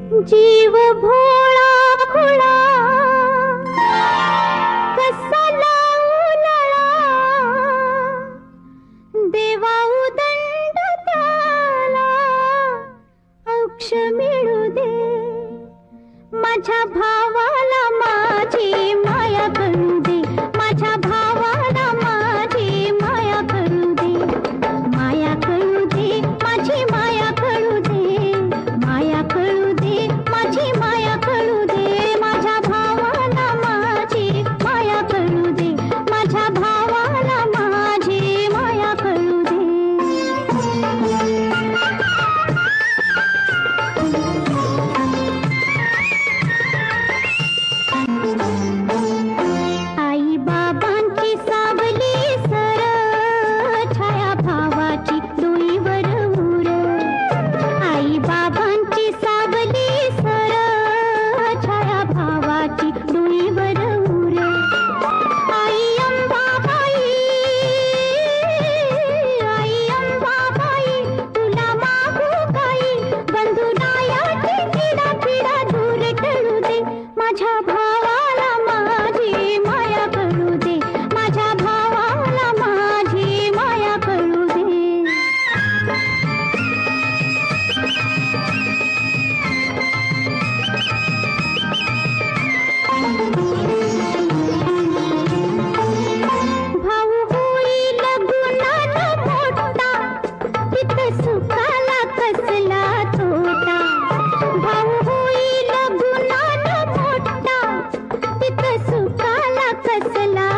जीव भोळा खुळा कसा देवा मिळू दे. माझ्या भावाला माझी चला